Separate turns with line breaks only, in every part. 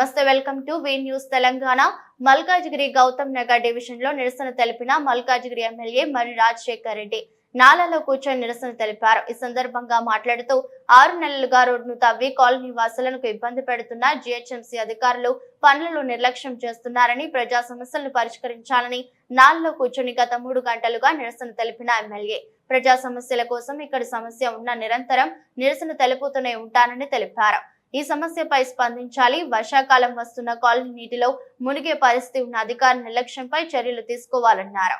నమస్తే welcome to V news Telangana. Malkajgiri Gautam Nagar డివిజన్లో నిరసన తెలిపిన మల్కాజిగిరి ఎమ్మెల్యే మరి రాజశేఖర్ రెడ్డి నాలలో కూర్చొని నిరసన తెలిపారు. ఈ సందర్భంగా మాట్లాడుతూ ఆరు నెలలుగా రోడ్డును తవ్వి కాలనీ వాసులకు ఇబ్బంది పెడుతున్న జిహెచ్ఎంసీ అధికారులు పనులను నిర్లక్ష్యం చేస్తున్నారని ప్రజా సమస్యలను పరిష్కరించాలని నాలలో కూర్చొని గత మూడు గంటలుగా నిరసన తెలిపిన ఎమ్మెల్యే. ప్రజా సమస్యల కోసం ఇక్కడ సమస్య ఉన్న నిరంతరం నిరసన తెలుపుతూనే ఉంటానని తెలిపారు. ఈ సమస్యపై స్పందించాలి. వర్షాకాలం వస్తున్న కాలనీ నీటిలో మునిగే పరిస్థితి ఉన్న అధికార నిర్లక్ష్యంపై చర్యలు తీసుకోవాలన్నారు.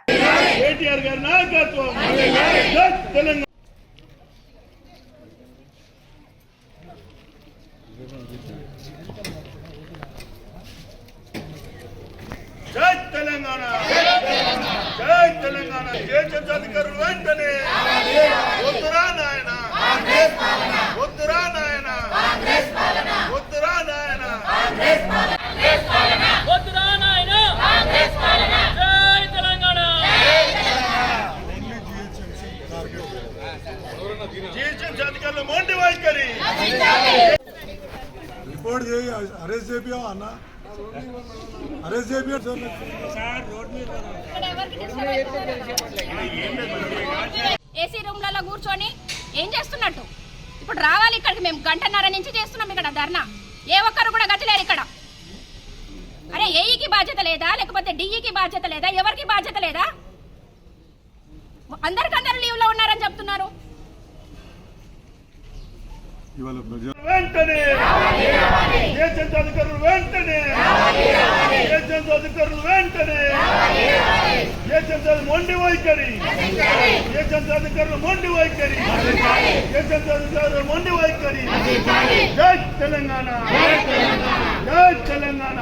జై తెలంగాణ జై తెలంగాణ జై అధికారులు వెంటనే నాయన వద్దురా నాయన వద్దురా నాయన
వద్దురా నాయనా జై తెలంగాణ
జేజెస్ అధికారులు మొండి వైఖరి.
రిపోర్ట్ చేయి అరెస్ట్ చేపియా అన్న. అరెస్ట్ చేపియా
ఏసీ రూమ్లలో కూర్చొని ఏం చేస్తున్నట్టు? ఇప్పుడు రావాలి ఇక్కడికి మేము గంటన్నర నుంచి చేస్తున్నాం ఇక్కడ ధర్నా. ఏ ఒక్కరు కూడా గతిలేరు ఇక్కడ. అరే ఏఈకి బాధ్యత లేదా? లేకపోతే డిఈకి బాధ్యత లేదా? ఎవరికి బాధ్యత లేదా? అందరికందరూ లీవ్లో ఉన్నారని చెప్తున్నారు.
ఇవాళ ప్రజా
వెంటనే! జేజెస్ అధికారులు వెంటనే! జేజెస్ అధికారులు వెంటనే మొండి వైఖరి! జేజెస్ అధికారులు మొండి వైఖరి! జేజెస్ అధికారులు మొండి వైఖరి! జై తెలంగాణ! జై తెలంగాణ!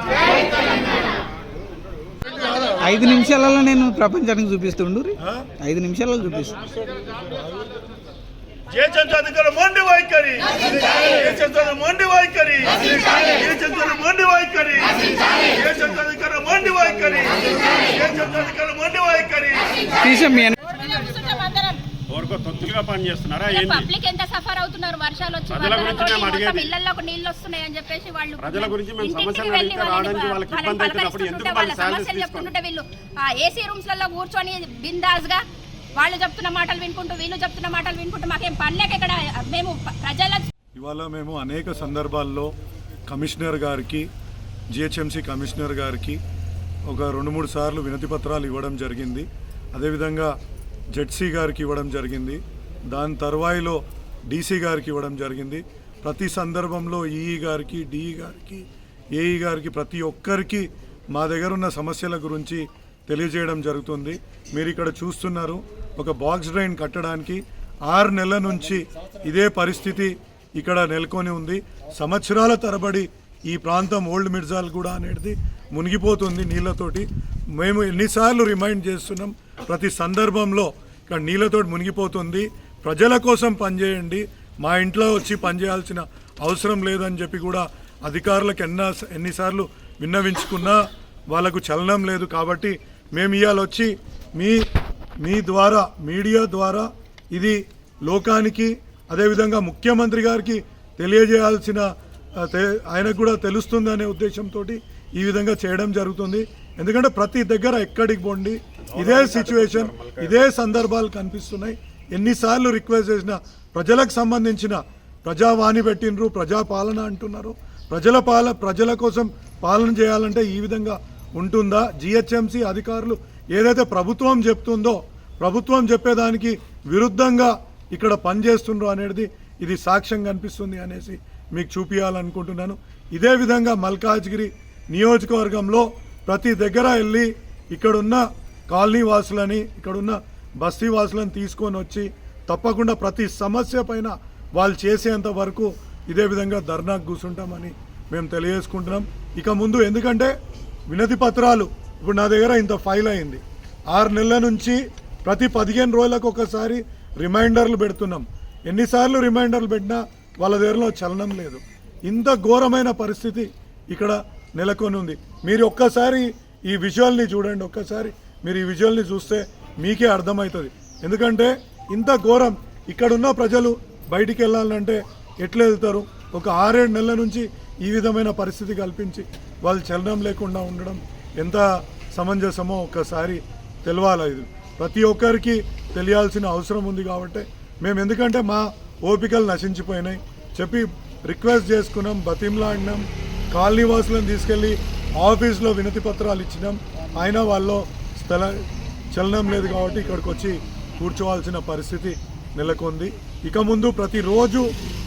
ఐదు నిమిషాలలో నేను ప్రపంచానికి చూపిస్తుండు ఐదు నిమిషాలలో చూపిస్తాను
అధికారులు మొండి వైఖరి. జేజెస్ మొండి వైఖరి. జేజెస్ మొండి వైఖరి. అధికారులు మొండి వైఖరి. మొండి
ఎవరికో తొత్తులుగా
పబ్లిక్ ఎంత సఫర్ అవుతున్నారు? వర్షాలు వచ్చి
ప్రజల గురించి
వరదలతోటి
మేము
మొత్తం
అడిగేది.
ఇళ్ళలోకి నీళ్ళు వస్తున్నాయి అని చెప్పేసి వాళ్ళు
ప్రజల గురించి మేము
ఇంటింటికి
సమస్యలు
వెళ్ళి
అడిగితే
వాళ్ళని
రావడానికి వాళ్ళకి
వాళ్ళని
ఇబ్బంది అవుతున్నప్పుడు ఎందుకు
పలకరిస్తుంటే
వాళ్ళ
వాళ్ళ
శాలరీస్
సమస్యలు
తీసుకోండి
చెప్పుకుంటుంటే వీళ్ళు ఆ ఏసీ రూమ్స్లలో కూర్చొని బిందాస్గా వాళ్ళు చెప్తున్న మాటలు వినుకుంటూ వీళ్ళు చెప్తున్న మాటలు వినుకుంటూ మాకేం పనిలేక ఇక్కడ మేము ప్రజల
ఇవాళ మేము అనేక సందర్భాల్లో కమిషనర్ గారికి జిహెచ్ఎంసీ కమిషనర్ గారికి ఒక రెండు మూడు సార్లు వినతి పత్రాలు ఇవ్వడం జరిగింది. అదేవిధంగా జెడ్సీ గారికి ఇవ్వడం జరిగింది. దాని తర్వాయిలో డీసీ గారికి ఇవ్వడం జరిగింది. ప్రతి సందర్భంలో ఈఈ గారికి డిఈ గారికి ఏఈ గారికి ప్రతి ఒక్కరికి మా దగ్గర ఉన్న సమస్యల గురించి తెలియజేయడం జరుగుతుంది. మీరు ఇక్కడ చూస్తున్నారు ఒక బాక్స్ డ్రైన్ కట్టడానికి ఆరు నెలల నుంచి ఇదే పరిస్థితి ఇక్కడ నెలకొని ఉంది. సంవత్సరాల తరబడి ఈ ప్రాంతం ఓల్డ్ మిర్జాల్ కూడా అనేది మునిగిపోతుంది నీళ్ళతోటి. మేము ఎన్నిసార్లు రిమైండ్ చేస్తున్నాం ప్రతి సందర్భంలో ఇక్కడ నీళ్ళతోటి మునిగిపోతుంది. ప్రజల కోసం పనిచేయండి మా ఇంట్లో వచ్చి పనిచేయాల్సిన అవసరం లేదని చెప్పి కూడా అధికారులకు ఎన్న ఎన్నిసార్లు విన్నవించుకున్నా వాళ్ళకు చలనం లేదు కాబట్టి మేము ఇవాళ వచ్చి మీ మీ ద్వారా మీడియా ద్వారా ఇది లోకానికి అదేవిధంగా ముఖ్యమంత్రి గారికి తెలియజేయాల్సిన ఆయనకు కూడా తెలుస్తుందనే ఉద్దేశంతో ఈ విధంగా చేయడం జరుగుతుంది. ఎందుకంటే ప్రతి దగ్గర ఎక్కడికి పోండి ఇదే సిచ్యువేషన్ ఇదే సందర్భాలు కనిపిస్తున్నాయి. ఎన్నిసార్లు రిక్వెస్ట్ చేసినా ప్రజలకు సంబంధించిన ప్రజావాణి పెట్టినరు ప్రజాపాలన అంటున్నారు. ప్రజల పాల ప్రజల కోసం పాలన చేయాలంటే ఈ విధంగా ఉంటుందా? జిహెచ్ఎంసీ అధికారులు ఏదైతే ప్రభుత్వం చెప్తుందో ప్రభుత్వం చెప్పేదానికి విరుద్ధంగా ఇక్కడ పనిచేస్తుండ్రో అనేది ఇది సాక్ష్యం కనిపిస్తుంది అనేసి మీకు చూపించాలనుకుంటున్నాను ఇదే విధంగా మల్కాజ్గిరి నియోజకవర్గంలో ప్రతి దగ్గర వెళ్ళి ఇక్కడున్న కాలనీ వాసులని ఇక్కడున్న బస్తీ వాసులను తీసుకొని వచ్చి తప్పకుండా ప్రతి సమస్య పైన వాళ్ళు చేసేంత వరకు ఇదే విధంగా ధర్నాకు కూర్చుంటామని మేము తెలియజేసుకుంటున్నాం. ఇక ముందు ఎందుకంటే వినతి పత్రాలు. ఇప్పుడు నా దగ్గర ఇంత ఫైల్ అయింది. ఆరు నెలల నుంచి ప్రతి పదిహేను రోజులకు ఒకసారి రిమైండర్లు పెడుతున్నాం. ఎన్నిసార్లు రిమైండర్లు పెట్టినా వాళ్ళ దగ్గరలో చలనం లేదు. ఇంత ఘోరమైన పరిస్థితి ఇక్కడ నెలకొని ఉంది. మీరు ఒక్కసారి ఈ విజువల్ని చూడండి. ఒక్కసారి మీరు ఈ విజువల్ని చూస్తే మీకే అర్థమవుతుంది. ఎందుకంటే ఇంత ఘోరం ఇక్కడున్న ప్రజలు బయటికి వెళ్ళాలంటే ఎట్లా వెళ్తారు? ఒక ఆరేడు నెలల నుంచి ఈ విధమైన పరిస్థితి కల్పించి వాళ్ళు చలనం లేకుండా ఉండడం ఎంత సమంజసమో ఒక్కసారి తెలవాలి ఇది. ప్రతి ఒక్కరికి తెలియాల్సిన అవసరం ఉంది కాబట్టి మేము ఎందుకంటే మా ఓపికలు నశించిపోయినాయి. చెప్పి రిక్వెస్ట్ చేసుకున్నాం బతిమ్లాడినాం కాలనీ వాసులను తీసుకెళ్ళి ఆఫీస్లో వినతి పత్రాలు ఇచ్చినాం. అయినా వాళ్ళు స్థల చలనం లేదు కాబట్టి ఇక్కడికి వచ్చి కూర్చోవాల్సిన పరిస్థితి నెలకొంది. ఇక ముందు ప్రతిరోజు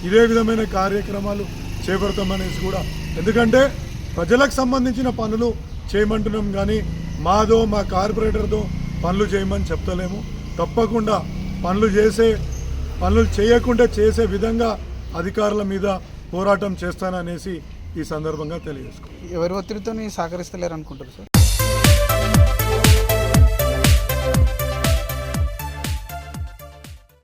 ఇదే విధమైన కార్యక్రమాలు చేపడతామనేసి కూడా. ఎందుకంటే ప్రజలకు సంబంధించిన పనులు చేయమంటున్నాం కానీ మాదో మా కార్పొరేటర్తో పనులు చేయమని చెప్తలేము. తప్పకుండా పనులు చేసే పనులు చేయకుండా చేసే విధంగా అధికారుల మీద పోరాటం చేస్తాననేసి ఈ సందర్భంగా తెలియజేసుకో
ఎవరి ఒత్తిడితో సహకరిస్తలేరు అనుకుంటారు సార్?